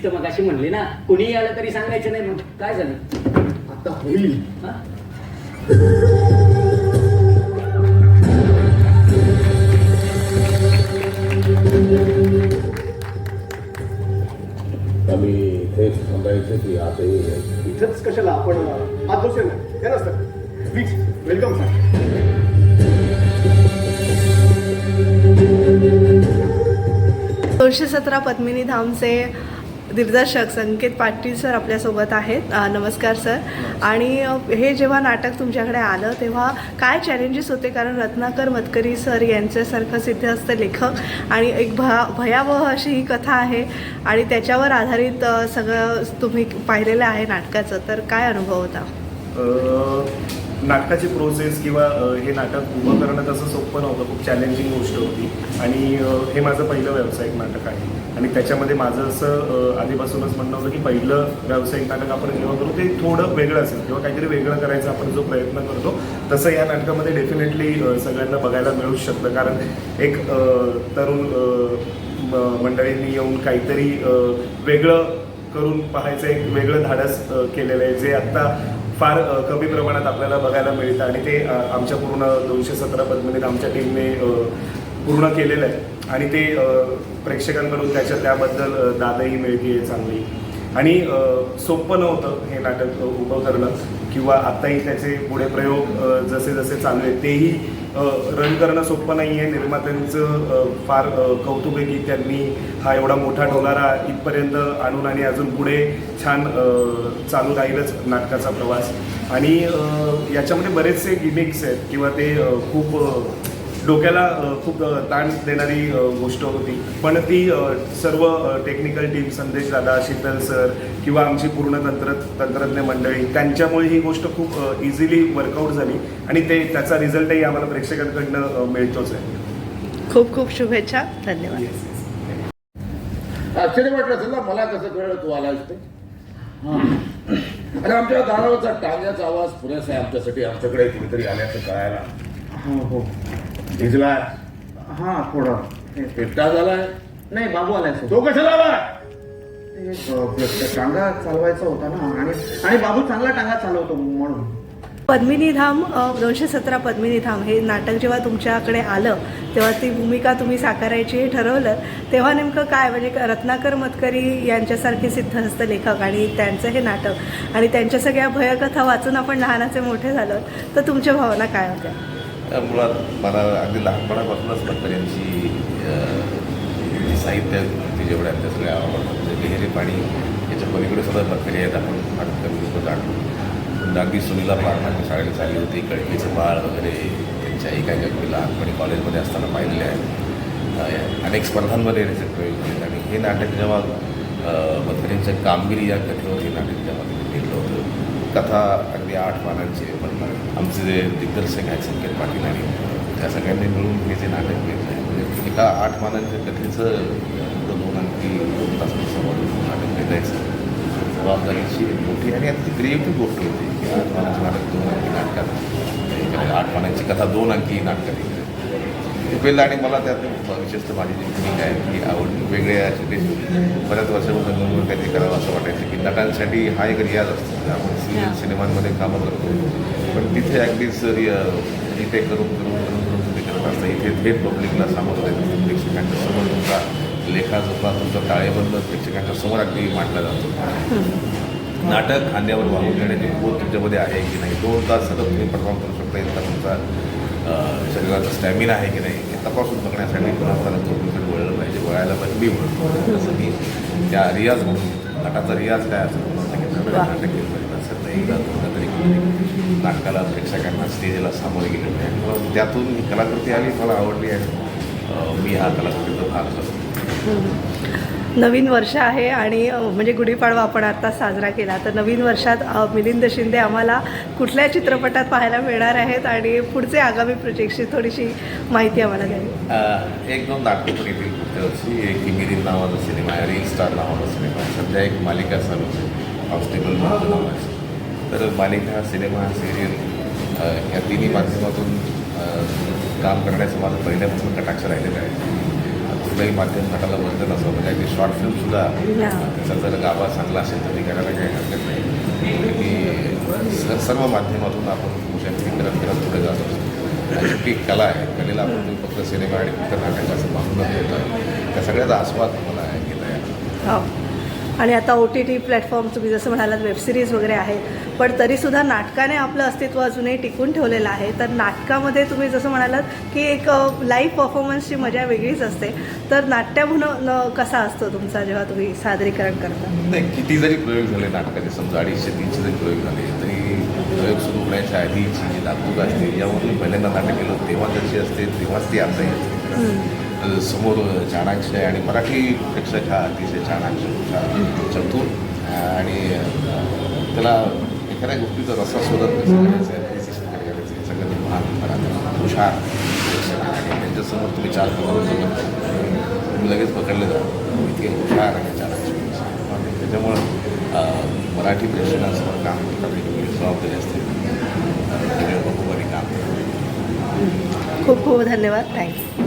तुम्हीच तर मगाशी म्हणले ना कुणीही आलं तरी सांगायचं नाही मग काय झालं? आता होईल. हा? आम्ही इथेच थांबायचं की यायचं? इथंच कशाला आपण हात बसेल ना? हे नसतं प्लीज वेलकम सर दोनशे सतरा पद्मिनी धामचे दिग्दर्शक संकेत पाटील सर आपल्यासोबत आहेत. नमस्कार सर. आणि हे जेव्हा नाटक तुमच्याकडे आलं तेव्हा काय चॅलेंजेस होते? कारण रत्नाकर मतकरी सर यांच्यासारखं सिद्धहस्त लेखक आणि एक भया भयावह अशी ही कथा आहे आणि त्याच्यावर आधारित सगळं तुम्ही पाहिलेलं आहे नाटकाचं. तर काय अनुभव होता? नाटकाची प्रोसेस किंवा हे नाटक उभं करणं तसं सोपं नव्हतं. खूप चॅलेंजिंग गोष्ट होती. आणि हे माझं पहिलं व्यावसायिक नाटक आहे. आणि त्याच्यामध्ये माझं असं आधीपासूनच म्हणणं होतं की पहिलं व्यावसायिक नाटक आपण जेव्हा करू ते थोडं वेगळं असेल. किंवा काहीतरी वेगळं करायचा आपण जो प्रयत्न करतो तसं या नाटकामध्ये डेफिनेटली सगळ्यांना बघायला मिळूच शकतं. कारण एक तरुण म- मंडळींनी येऊन काहीतरी वेगळं करून पाहायचं एक वेगळं धाडस केलेलं आहे. जे आत्ता फार कमी प्रमाणात आपल्याला बघायला मिळतं आणि ते आमच्या पूर्ण दोनशे सतरा पद्मिनीत म्हणजे आमच्या टीमने पूर्ण केलेलं आहे. आणि ते प्रेक्षकांकडून त्याच्या त्याबद्दल दादही मिळते चांगली. आणि सोपं नव्हतं हे नाटक उभं करणं. किंवा आत्ताही त्याचे पुढे प्रयोग जसे जसे चालू आहेत तेही रन करणं सोपं नाही आहे. निर्मात्यांचं फार कौतुक आहे की त्यांनी हा एवढा मोठा डोलारा इथपर्यंत आणून आणि अजून पुढे छान चालू राहीलच नाटकाचा प्रवास. आणि याच्यामध्ये बरेचसे गिमिक्स आहेत किंवा ते खूप डोक्याला खूप ताण देणारी गोष्ट होती. पण ती सर्व टेक्निकल टीम संदेश दादा शीतल सर किंवा आमची पूर्ण तंत्र तंत्रज्ञ मंडळी त्यांच्यामुळे ही गोष्ट खूप इझिली वर्कआउट झाली आणि ते त्याचा रिझल्टही आम्हाला प्रेक्षकांकडनं मिळतोच आहे. खूप खूप शुभेच्छा. धन्यवाद. आश्चर्य वाटलं असेल ना मला कसं कळलं तू आलास ते आणि आमच्या दारावरचा टांग्याचा आवाज पुरेसा आहे आमच्यासाठी आमच्याकडे कुणीतरी आल्याचं कळायला. हो हो. भिजला हा थोडा. एकटा झालाय नाही बाबू आलाय तो कशाला आला? टांगा चालवायचा होता ना. आणि आणि बाबू चांगला टांगा चालवतो म्हणून. पद्मिनी धाम अ, दोनशे सतरा पद्मिनी धाम हे नाटक जेव्हा तुमच्याकडे आलं तेव्हा ती भूमिका तुम्ही साकारायची हे ठरवलं तेव्हा नेमकं काय? म्हणजे क- रत्नाकर मतकरी यांच्यासारखे सिद्धहस्त लेखक आणि त्यांचं हे नाटक आणि त्यांच्या सगळ्या भयकथा वाचून आपण लहानाचे मोठे झालो. तर तुमच्या भावना काय होत्या? त्या मुळात मला अगदी लहानपणापासूनच भटकर यांची जी साहित्य ती जेवढ्या त्या सगळ्या आवडतात. म्हणजे विहिरी पाणी याच्या पलीकडे सुद्धा भटकरी आहेत. आपण नाटक कमी जाणतो. पण अगदी सुनीला पारणाची शाळेला चालली होती. कळकीचं बाळ वगैरे त्यांच्या एका एका मी लहानपणी कॉलेजमध्ये असताना पाहिलेले आहेत अनेक स्पर्धांमध्ये याचे प्रयोग केले आणि हे नाटक जेव्हा अं, कामगिरी या कथेवर हे नाटक जेव्हा मी केलं होतं कथा अगदी आठ पानांची आहे पण आमचे जे दिग्दर्शक आहेत संकेत पाटील आणि त्या सगळ्यांनी मिळून हे जे नाटक घेतलं आहे म्हणजे एका आठ पानांच्या कथेचं दोन अंकी दोन तास समोर नाटक भेटायचं जबाबदारीची मोठी आणि अगदी क्रिएटिव्ह गोष्ट होती. की आठ पानांचं नाटक दोन अंकी नाटकात आठ पानांची कथा दोन अंकी नाटकात. पहिलं आणि मला त्यात विशेषतः माझी जी भूमिका आहे ती आवडली. वेगळ्या बऱ्याच वर्षापासून नवीन काहीतरी करावं असं वाटायचं की नटांसाठी हा एक रियाज असतो. आपण सिनेमांमध्ये कामं करतो. पण तिथे अगदीच रिटेक करून करून करून करून तुम्ही करत असता इथे थेट पब्लिकला सामोरं जायचं प्रेक्षकांच्या समोर तुमचा लेखाजोखा तुमचा ताळेबंद प्रेक्षकांच्या समोर अगदी मांडला जातो. नाटक खांद्यावर वाहून घेण्याची बोध तुमच्यामध्ये आहे की नाही दोन तास सतत तुम्ही परफॉर्म करू शकता इतका तुमचा शरीराचा स्टॅमिना आहे की नाही हे तपासून बघण्यासाठी पुन्हा परत तुमच्याकडे वळलं पाहिजे वळायला पाहिजे मी वळतो असं मी त्या रियाज म्हणून. नाटाचा रियाज काय असं म्हणून सांगितलं वा. नाटक केलं पाहिजे असं नाही तरी नाटकाला प्रेक्षकांना स्टेजला सामोरे गेले पाहिजे मला त्यातून ही कलाकृती आली मला आवडली अं, मी हा कलाकृतीचा भाग झालो नवीन वर्ष आहे आणि म्हणजे गुढीपाडवा आपण आता साजरा केला. तर नवीन वर्षात मिलिंद शिंदे आम्हाला कुठल्या चित्रपटात पाहायला मिळणार आहेत आणि पुढचे आगामी प्रोजेक्टची थोडीशी माहिती आम्हाला द्यावी एक दोन नाटकं एक किमिरी नावाचा सिनेमा आहे रील स्टार नावाचा सिनेमा आहे. सध्या एक मालिका चालू आहे नावाची तर मालिका सिनेमा सिरियल या तिन्ही माध्यमातून काम करण्याचं माझं पहिल्यापासून कटाक्ष राहिलेलं आहे. कुठल्याही माध्यम नटाला बंधन असं म्हणजे अगदी शॉर्ट फिल्मसुद्धा. त्याचा जर गाभा चांगला असेल तर ती करायला काही हरकत नाही. की सर्व माध्यमातून आपण मुशाफिरी करत करत पुढे जात असतो. एक कला आहे कलेला आपण तुम्ही फक्त सिनेमा आणि फक्त नाटक असं बांधून ठेवतो त्या सगळ्याचा आस्वाद मला घेता येतो आणि आता ओ टी टी प्लॅटफॉर्म तुम्ही जसं म्हणालात वेबसिरीज वगैरे आहेत पण तरीसुद्धा नाटकाने आपलं अस्तित्व अजूनही टिकून ठेवलेलं आहे. तर नाटकामध्ये तुम्ही जसं म्हणालात की एक लाईव्ह परफॉर्मन्सची मजा वेगळीच असते. तर नाट्याभून कसा असतो तुमचा जेव्हा तुम्ही सादरीकरण करता? नाही किती जरी प्रयोग झाले नाटकाचे समजा अडीचशे तीनशे जरी प्रयोग झाले तरी प्रयोग सुरू होण्याच्या आधीची जी दाखवूक असते यावर मी पहिल्यांदा नाटक केलं तेव्हा जशी असते तेव्हाच ती आता समोर चाणाक्ष आहे आणि मराठी प्रेक्षक हा अतिशय चाणाक्ष हुशार चतुर. आणि त्याला एखाद्या गोष्टीचा रस्ता शोधत करायचं सगळं महान मराठी हुशार. आणि त्यांच्यासमोर तुम्ही चार तुम्ही लगेच पकडले जा इतके हुशार आणि चाणाक्ष त्याच्यामुळं मराठी प्रेक्षकांसमोर काम करताना वेगळी जबाबदारी असते. खूप खूप धन्यवाद. थँक्यू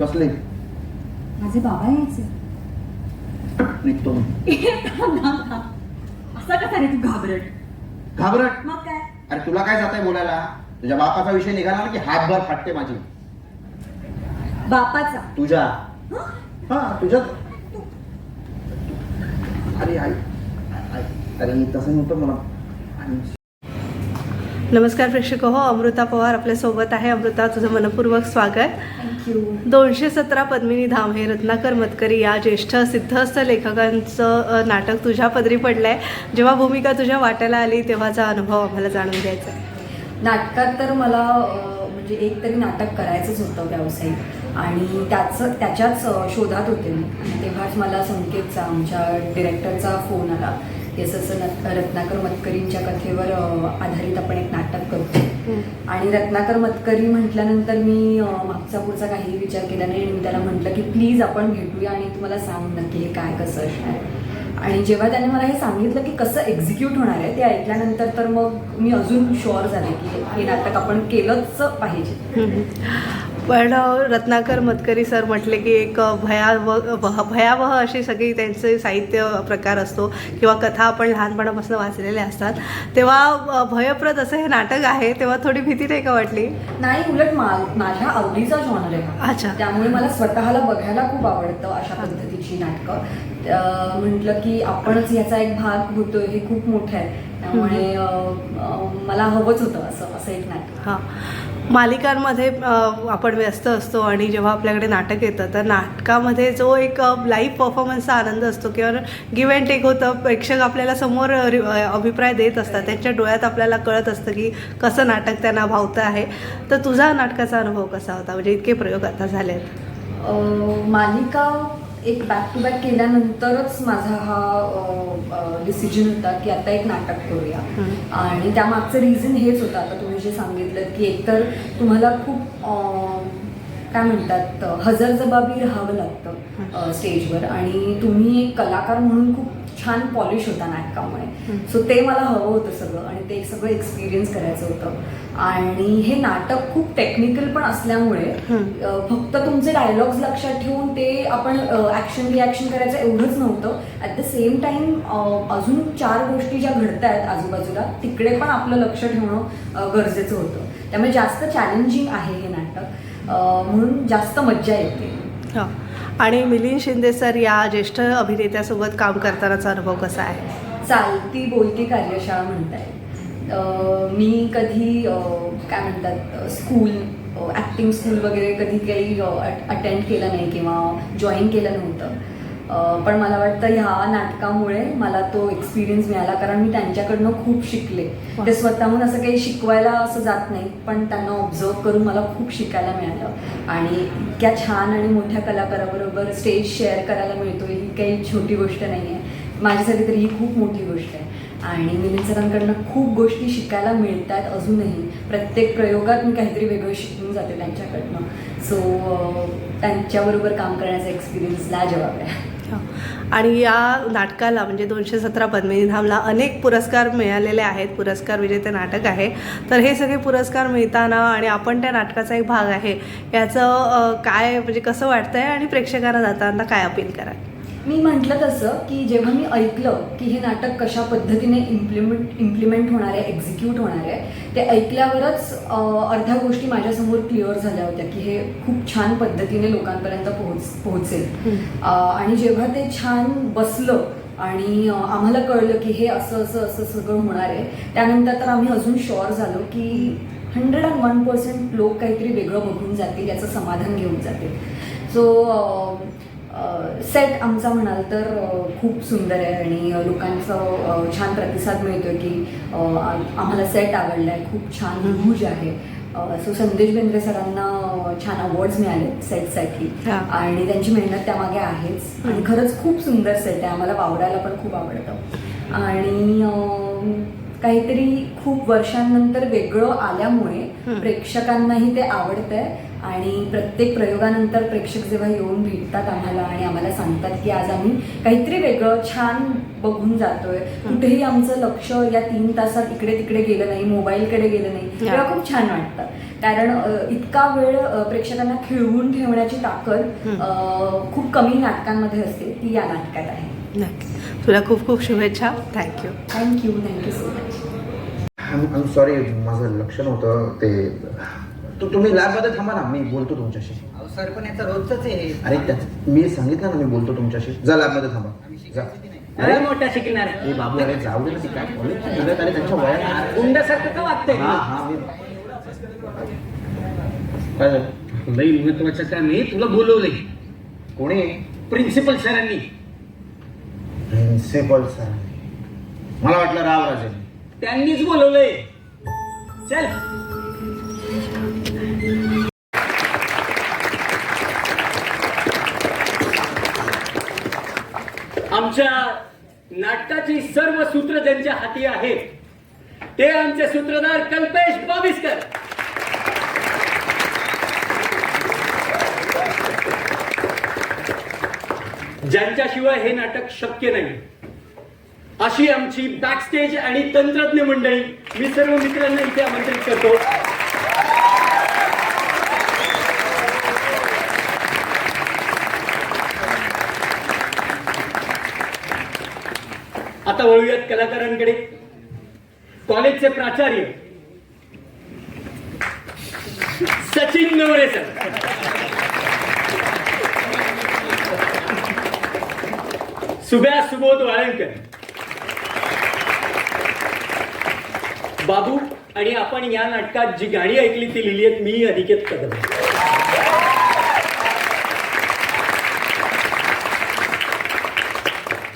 कसले माझे बाबा यायचे निघतो मी. असं कसा रे तू घाबरट घाबरट मग काय अरे तुला काय जात आहे बोलायला तुझ्या बापाचा विषय निघाला ना की हातभर फाटते माझी बापाचा तुझ्या हा तुझ्या अरे आई आई अरे तसं नव्हतं मला आणि नमस्कार प्रेक्षक हो अमृता पवार आपल्यासोबत आहे. अमृता तुझं मनपूर्वक स्वागत. दोनशे सतरा पद्मिनी धाम हे रत्नाकर मतकरी या ज्येष्ठ सिद्धस्थ लेखकांचं नाटक तुझ्या पदरी पडलं आहे जेव्हा भूमिका तुझ्या वाट्याला आली तेव्हाचा अनुभव आम्हाला जाणून घ्यायचा आहे. नाटकात तर मला म्हणजे एक तरी नाटक करायचंच होतं व्यावसायिक. आणि त्याचं त्याच्याच शोधात होते मी. तेव्हाच मला संकेतचा आमच्या डिरेक्टरचा फोन आला. असं नत- रत्नाकर मतकरींच्या कथेवर आधारित आपण एक नाटक करतो. आणि रत्नाकर मतकरी म्हटल्यानंतर मी मागचा पुढचा काही विचार केला नाही आणि मी त्याला म्हटलं की प्लीज आपण भेटूया आणि तुम्हाला सांग नक्की हे काय कसं असणार. आहे. आणि जेव्हा त्याने मला हे सांगितलं की कसं एक्झिक्यूट होणार आहे? ते ऐकल्यानंतर तर मग मी अजून शुअर झाले की हे नाटक आपण केलंच पाहिजे. पण रत्नाकर मतकरी सर म्हटले की एक भयावह भयावह अशी सगळी त्यांचे साहित्य प्रकार असतो किंवा कथा आपण लहानपणापासून वाचलेल्या असतात तेव्हा भयप्रद असं हे नाटक आहे तेव्हा थोडी भीती नाही का वाटली नाही उलट मा- माझ्या आवडीचा जॉनर आहे. अच्छा. त्यामुळे मला स्वतःला बघायला खूप आवडतं अशा पद्धतीची नाटकं म्हटलं की आपणच याचा एक भाग होतोय हे खूप मोठं आहे. त्यामुळे मला हवंच होतं असं असं एक नाटक. हां. मालिकांमध्ये आपण व्यस्त असतो आणि जेव्हा आपल्याकडे नाटक येतं तर नाटकामध्ये जो एक लाईव्ह परफॉर्मन्सचा आनंद असतो किंवा गिव्ह अँड टेक होतं प्रेक्षक आपल्याला समोर अभिप्राय देत असतात. त्यांच्या डोळ्यात आपल्याला कळत असतं की कसं नाटक त्यांना भावतं आहे. तर तुझा नाटकाचा अनुभव कसा होता? म्हणजे इतके प्रयोग आता झाले आहेत मालिका एक बॅक टू बॅक केल्यानंतरच माझा हा डिसिजन होता की आता एक नाटक करूया. आणि त्यामागचं रिझन हेच होतं. आता तुम्ही जे सांगितलं की एकतर तुम्हाला खूप काय म्हणतात हजरजबाबी राहावं लागतं स्टेजवर आणि तुम्ही एक कलाकार म्हणून खूप छान पॉलिश होता नाटकामुळे. सो ते मला हवं होतं सगळं आणि ते सगळं एक्सपिरियन्स करायचं होतं. आणि हे नाटक खूप टेक्निकल पण असल्यामुळे फक्त तुमचे डायलॉग्स लक्षात ठेवून ते आपण ऍक्शन रिॲक्शन करायचं एवढंच नव्हतं. ॲट द सेम टाइम अजून चार गोष्टी ज्या घडत आहेत आजूबाजूला तिकडे पण आपलं लक्ष ठेवणं गरजेचं होतं. त्यामुळे जास्त चॅलेंजिंग आहे हे नाटक. म्हणून जास्त मज्जा येते. हां. आणि मिलिंद शिंदे सर या ज्येष्ठ अभिनेत्यासोबत काम करतानाचा अनुभव कसा आहे? चालती बोलती कार्यशाळा म्हणताय. अं, मी कधी काय म्हणतात स्कूल ॲक्टिंग स्कूल वगैरे कधी काही अटेंड केलं नाही किंवा जॉईन केलं नव्हतं. पण मला वाटतं ह्या नाटकामुळे मला तो एक्सपिरियन्स मिळाला कारण मी त्यांच्याकडनं खूप शिकले. ते स्वतःहून असं काही शिकवायला असं जात नाही पण त्यांना ऑब्झर्व करून मला खूप शिकायला मिळालं. आणि इतक्या छान आणि मोठ्या कलाकाराबरोबर स्टेज शेअर करायला मिळतो ही काही छोटी गोष्ट नाही आहे माझ्यासाठी तरी ही खूप मोठी गोष्ट आहे. आणि मिलिंद सरांकडनं खूप गोष्टी शिकायला मिळतात अजूनही. प्रत्येक प्रयोगात मी काहीतरी वेगळं शिकून जाते त्यांच्याकडनं. सो त्यांच्याबरोबर काम करण्याचा एक्सपिरियन्स लाजवाब आहे. हो. आणि या नाटकाला म्हणजे दोनशे सतरा पद्मिनी धामला अनेक पुरस्कार मिळालेले आहेत. पुरस्कार विजेते नाटक आहे. तर हे सगळे पुरस्कार मिळताना आणि आपण त्या नाटकाचा एक भाग आहे याचं काय म्हणजे कसं वाटतंय आणि प्रेक्षकांना जाताना काय अपील कराल? मी म्हटलं तसं की जेव्हा मी ऐकलं की हे नाटक कशा पद्धतीने इम्प्लिमेंट इम्प्लिमेंट होणार आहे एक्झिक्यूट होणार आहे ते ऐकल्यावरच अर्ध्या गोष्टी माझ्यासमोर क्लिअर झाल्या होत्या की हे खूप छान पद्धतीने लोकांपर्यंत पोहोच पोहोचेल. आणि जेव्हा ते छान बसलं आणि आम्हाला कळलं की हे असं असं असं सगळं होणार आहे त्यानंतर तर आम्ही अजून शुअर झालो की हंड्रेड अँड वन पर्सेंट लोक काहीतरी वेगळं बघून जातील याचं समाधान घेऊन जातील. सो सेट आमचा म्हणाल तर खूप सुंदर आहे आणि लोकांचं छान प्रतिसाद मिळतोय की आम्हाला सेट आवडला आहे खूप छान रिव्ह्यूज आहे. सो संदेश बेंद्रे सरांना छान अवॉर्ड्स मिळाले सेटसाठी. आणि त्यांची मेहनत त्यामागे आहेच. आणि खरंच खूप सुंदर सेट आहे. आम्हाला वावरायला पण खूप आवडतं. आणि काहीतरी खूप वर्षांनंतर वेगळं आल्यामुळे प्रेक्षकांनाही ते आवडतंय. आणि प्रत्येक प्रयोगानंतर प्रेक्षक जेव्हा येऊन भेटतात आम्हाला आणि आम्हाला सांगतात की आज आम्ही काहीतरी वेगळं छान बघून जातोय. कुठेही आमचं लक्ष या तीन तासात इकडे तिकडे गेलं नाही मोबाईलकडे गेलं नाही. तेव्हा खूप छान वाटतं. कारण इतका वेळ प्रेक्षकांना खिळवून ठेवण्याची ताकद खूप कमी नाटकांमध्ये असते ती या नाटकात आहे. नक्की. तुला खूप खूप शुभेच्छा. Thank you thank you thank you so much I sorry माझं लक्ष नव्हतं ते तू तुम्ही लॅबमध्ये थांबा ना मी बोलतो तुमच्याशी. सर पण याचं रोजच आहे. अरे त्याच मी सांगितलं ना मी बोलतो तुमच्याशी. जा लॅबमध्ये थांबा. जा. अरे मोठा शिकणार अरे बाबू अरे जाऊ दे ना ती काय कॉलेजची मुलं आहेत, अरे त्यांच्या वयात गुंडासारखं का वागतंय? हा हा मी काय झालं? लई महत्वाचं काम आहे तुला बोलवलंय. कोणी? प्रिन्सिपल सरांनी. प्रिन्सिपल सर मला वाटलं रावराजे त्यांनीच बोलवलंय. चल. नाटकाची सर्व सूत्र ज्यांच्या हाती आहेत ते आमचे सूत्रधार कल्पेश बाविस्कर. ज्यांच्याशिवाय हे नाटक शक्य नाही. अशी आमची बॅकस्टेज आणि तंत्रज्ञ मंडळी मी सर्व मित्रांना इथे आमंत्रित करतो. आता वळूयात कलाकारांकडे. कॉलेजचे प्राचार्य. सचिन नवरे सर सुब्या सुबोध वाळंकर. बाबू आणि आपण या नाटकात जी गाणी ऐकली ती लिहिली आहेत मी अनिकेत कदम.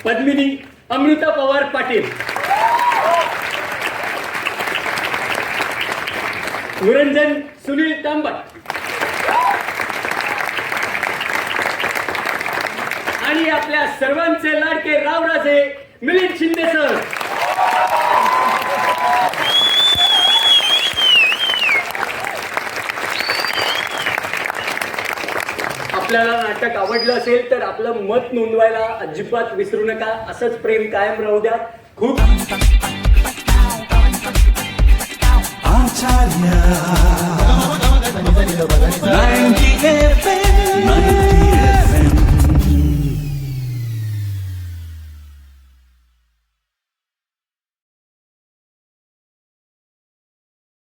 पद्मिनी अमृता पवार पाटील. निरंजन सुनील तांबट. आणि आपल्या सर्वांचे लाडके रावराजे मिलिंद शिंदे सर. आपल्याला नाटक आवडलं असेल तर आपलं मत नोंदवायला अजिबात विसरू नका. असंच प्रेम कायम राहू द्या. खूप